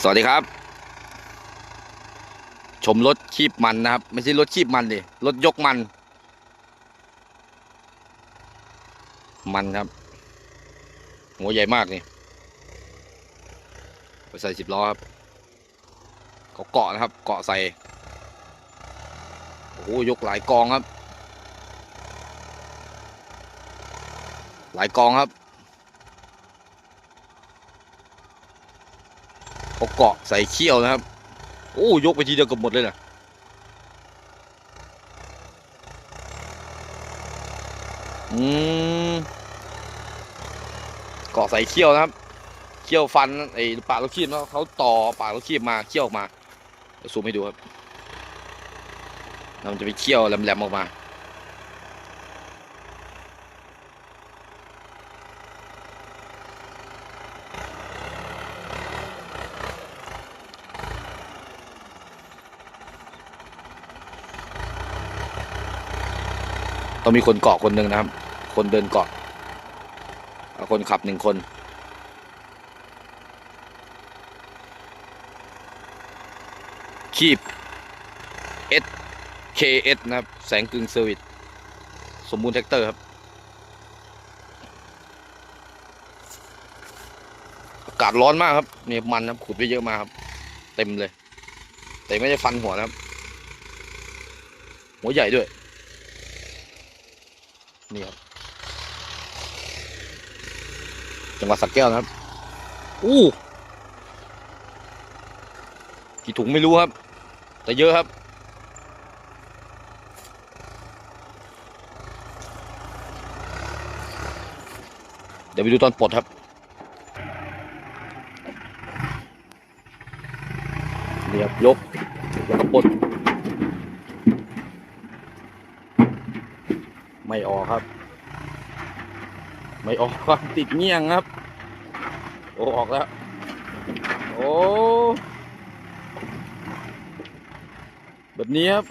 สวัสดีครับ ชมรถคีบมันนะครับ ไม่ใช่รถคีบมันดิรถยกมัน มันครับหัวใหญ่มากนี่ไปใส่สิบล้อครับเขาเกาะนะครับ เกาะใส่โอ้โหยกหลายกองครับ หลายกองครับ เขาเกาะใส่เขี้ยวนะครับ โอ้ยกไปทีเดียวกับหมดเลยนะอืมเกาะใส่เขี้ยวนะครับ เขี้ยวฟันไอ้ปากลูกคีบแล้วเขาต่อปากลูกคีบมาเขี้ยวออกมาซูมให้ดูครับมันจะมีเขี้ยวแหลมๆออกมา ต้องมีคนเกาะคนหนึ่งนะครับ คนเดินเกาะคนขับหนึ่งคน คีบ SKS นะครับ แสงกึ่งเซอร์วิสสมบูรณ์แท็กเตอร์ครับ อากาศร้อนมากครับเนี่ยมันครับขุดไปเยอะมาครับ เต็มเลย แต่ไม่ได้ฟันหัวนะครับ หัวใหญ่ด้วย นี่ครับจังหวัดสักแก้วนะครับอู้กี่ถุงไม่รู้ครับ แต่เยอะครับ เดี๋ยวไปดูตอนปลดครับนี่ครับยกแล้วก็ปลด ไม่ออกครับ ไม่ออกครับติดเงี้ยงครับ โอ้ออกแล้ว โอ้แบบนี้ครับ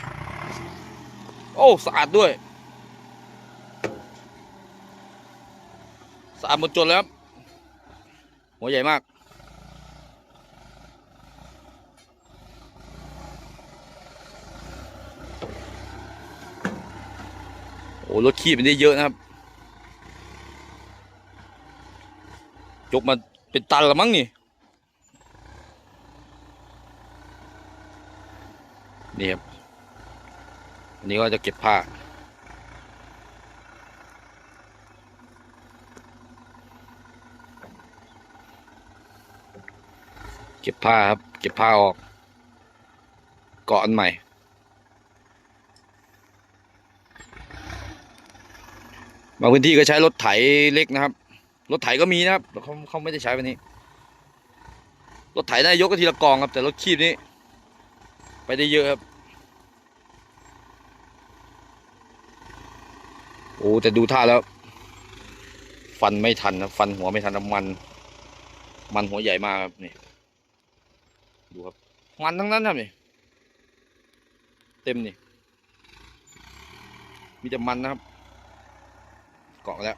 โอ้สะอาดด้วยสะอาดหมดจดแล้วครับหัวใหญ่มาก อ้รถขี้มันได้เยอะนะครับ ยกมาเป็นตันละมั้งนี่นี่ครับอันนี้ก็จะเก็บผ้าเก็บผ้าครับ เก็บผ้าออก เกาะอันใหม่างพื้นที่ก็ใช้รถไถเล็กนะครับ รถไถก็มีนะครับแต่เขาเขาไม่ได้ใช้วันนี้ รถไถได้ยกก็ทีละกองครับ แต่รถคีบนี้ ไปได้เยอะครับ โอ้แต่ดูท่าแล้ว ฟันไม่ทันนะฟันหัวไม่ทันมัน มันหัวใหญ่มากครับนี่ดูครับ มันทั้งนั้นครับนี่เต็มนี่มีแต่มันนะครับ เกาะแล้ว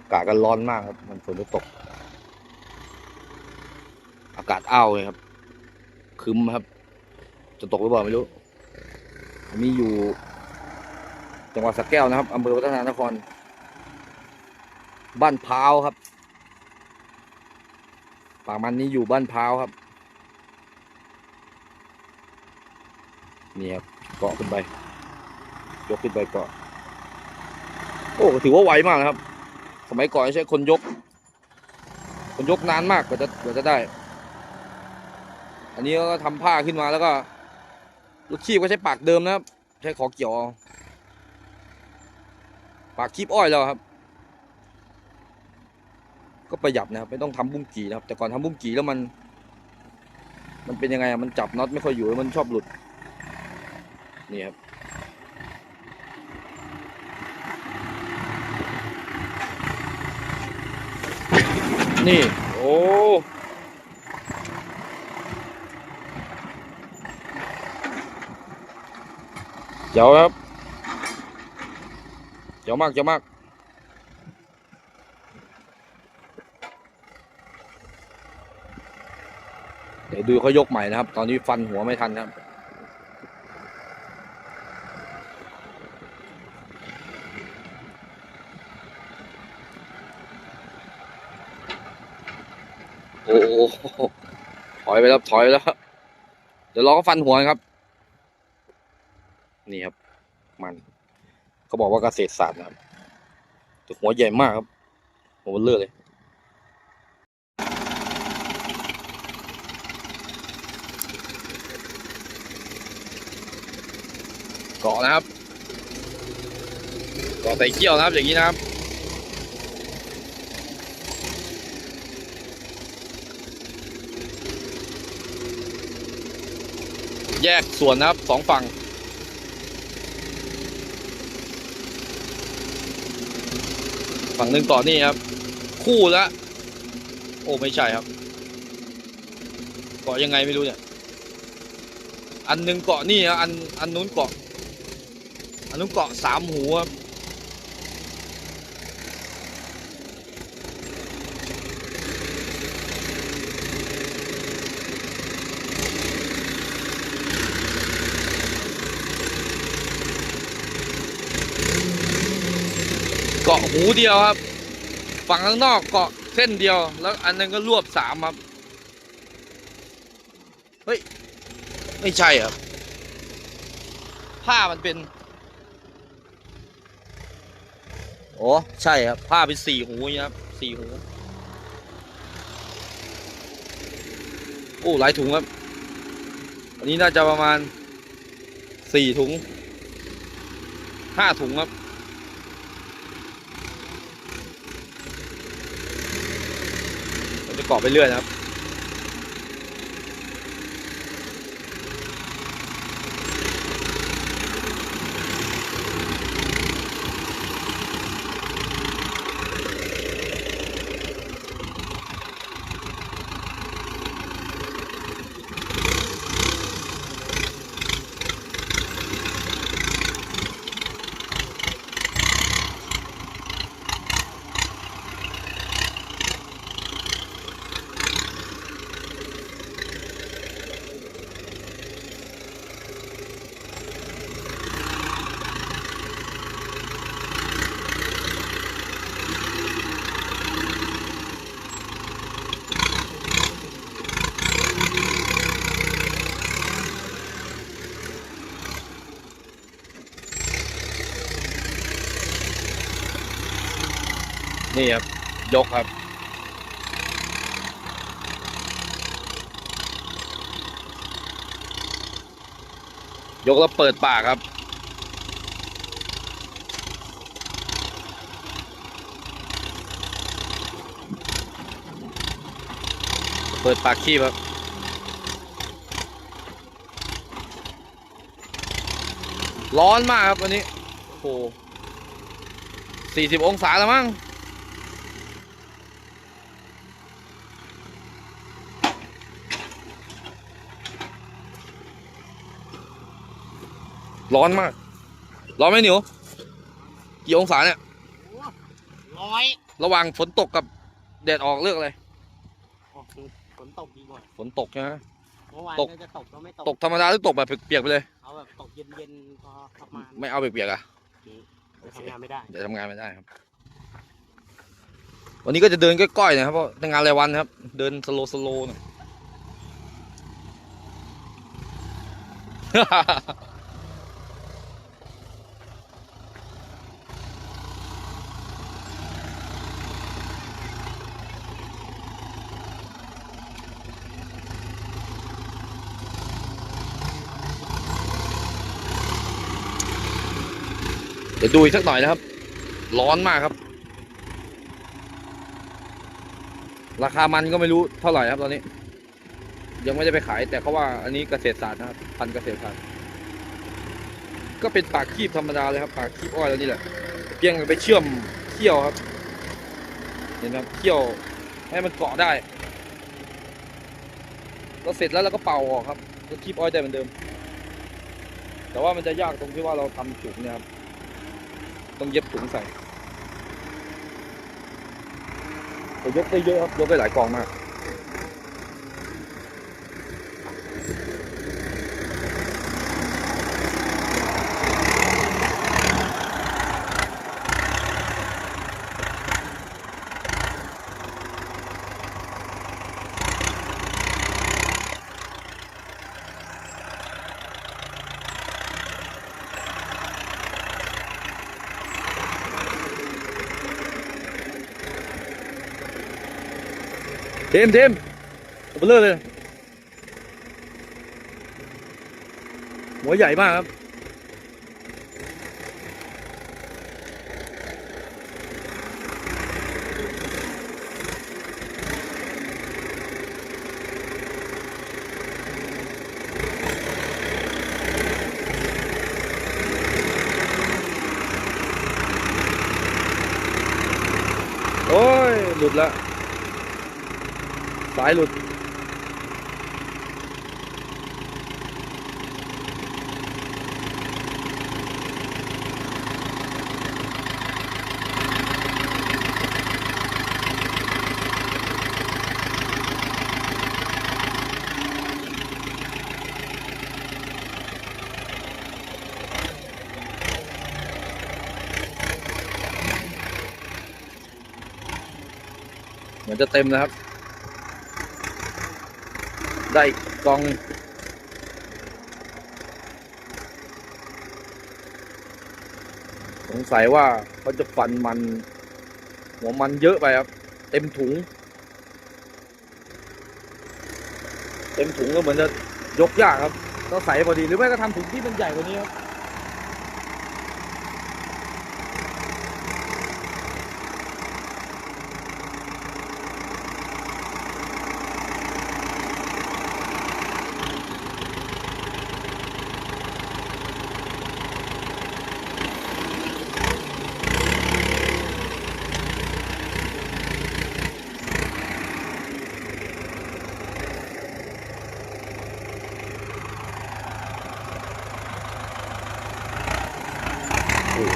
อากาศก็ร้อนมากครับ มันฝนจะตก อากาศอ้าวเลยครับคึมครับ จะตกหรือเปล่าไม่รู้อันนี้อยู่ จังหวัดสระแก้วนะครับอำเภอวัฒนานคร บ้านพาวครับ ป่ามันนี้อยู่บ้านพร้าวครับ นี่ครับเกาะขึ้นไป ยกขึ้นไปเกาะ โอ้ถือว่าไวมากนะครับ สมัยก่อนใช้คนยก คนยกนานมากกว่าจะกว่าจะได้ อันนี้ก็ทำผ้าขึ้นมาแล้วก็ลูกชีพก็ใช้ปากเดิมนะครับ ใช้ขอเกี่ยว ปากคีบอ้อยแล้วครับ ก็ประหยัดนะครับไม่ต้องทำบุ้งกี่นะครับ แต่ก่อนทำบุ้งกี่แล้วมัน มันเป็นยังไงอะมันจับน็อตไม่ค่อยอยู่มันชอบหลุดนี่ครับนี่ โอ้เจ๋วครับเจ๋วมากเจ๋วมาก ดี๋ยวดูเขายกใหม่นะครับ ตอนนี้ฟันหัวไม่ทันครับโอ้โหถอยไปแล้วถอยแล้ว เดี๋ยวรอเขาฟันหัวครับ นี่ครับ มันเขาบอกว่าเกษตรศาสตร์นะครับแต่หัวใหญ่มากครับหัวเบลอเลย เกาะนะครับเกาะใส่เกี้ยวนะครับอย่างนี้นะครับแยกส่วนนะครับสองฝั่ง ฝั่งหนึ่งเกาะนี่ครับ คู่ละ โอ้ ไม่ใช่ครับ เกาะยังไงไม่รู้เนี่ย อันหนึ่งเกาะนี่อันอันนู้นเกาะ อันนู้นเกาะสามหูครับเกาะหูเดียวครับ ฝั่งข้างนอกเกาะเส้นเดียว แล้วอันนึงก็รวบสามครับ เฮ้ย ไม่ใช่ครับ ผ้ามันเป็น โอ้ใช่ครับ ผ้าเป็นสี่หูอย่างนี้ครับสี่หู โอ้หลายถุงครับ อันนี้น่าจะประมาณสี่ถุงห้าถุงครับเราจะเกาะไปเรื่อยนะครับ นี่ครับ ยกครับ ยกแล้วเปิดปากครับเปิดปากขี้ครับ ร้อนมากครับวันนี้ โอ้โหสี่สิบองศาแล้วมั้ง ร้อนมาก ร้อนไหมหนิว กี่องศาเนี่ย ร้อยระหว่างฝนตกกับแดดออกเลือกอะไรโอ้คือฝนตกดีกว่าฝนตกใช่ไหม เมื่อวานตก น่าจะตกก็ไม่ตกตกธรรมดาหรือตกแบบเปียกๆไปเลย เอาแบบตกเย็นๆพอประมาณไม่เอาเปียกๆอะจะทำงานไม่ได้เดี๋ยวทำงานไม่ได้ครับ วันนี้ก็จะเดินก้อยๆนะครับเพราะทำงานรายวันครับ เดินสโลสโลหน่อย ดี๋ยวดูอีกสักหน่อยนะครับ ร้อนมากครับ ราคามันก็ไม่รู้เท่าไหร่ครับตอนนี้ ยังไม่ได้ไปขาย แต่เขาว่าอันนี้เกษตรศาสตร์นะครับพันเกษตรศาสตร์ก็เป็นปากคีบธรรมดาเลยครับปากคีบอ้อยแล้วนี่แหละเพียงไปเชื่อมเขี้ยวครับ เห็นไหมเขี้ยวให้มันเกาะได้ก็เสร็จแล้วเราก็เป่าออกครับก็คีบอ้อยได้เหมือนเดิม แต่ว่ามันจะยากตรงที่ว่าเราทำถุงเนี่ยครับ ต้องเย็บถุงใส่แต่ย เยอะครับยกได้หลายกองมเทมเทมเอาไปเลยเลย หัวใหญ่มากครับ โอ้ย หลุดละ สายหลุด เหมือนจะเต็มนะครับ ได้กองสงสัยว่าเขาจะฟันมัน หัวมันเยอะไปครับ เต็มถุง เต็มถุงก็เหมือนจะยกยากครับต้อใส่พอดีหรือไม่ก็ทำถุงที่มันใหญ่กว่านี้ครับ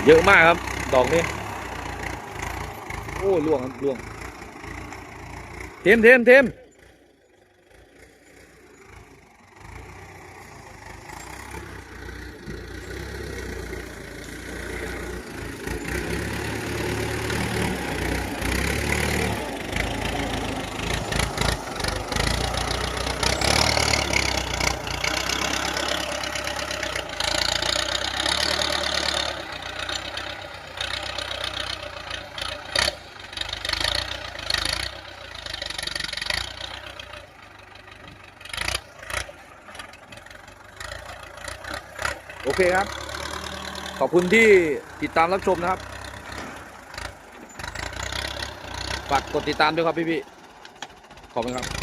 เยอะมากครับ ดอกนี้ โอ้ล่วงครับล่วง เทมเทมเทม เคครับ ขอบคุณที่ติดตามรับชมนะครับ ฝากกดติดตามด้วยครับพี่ๆขอบคุณครับ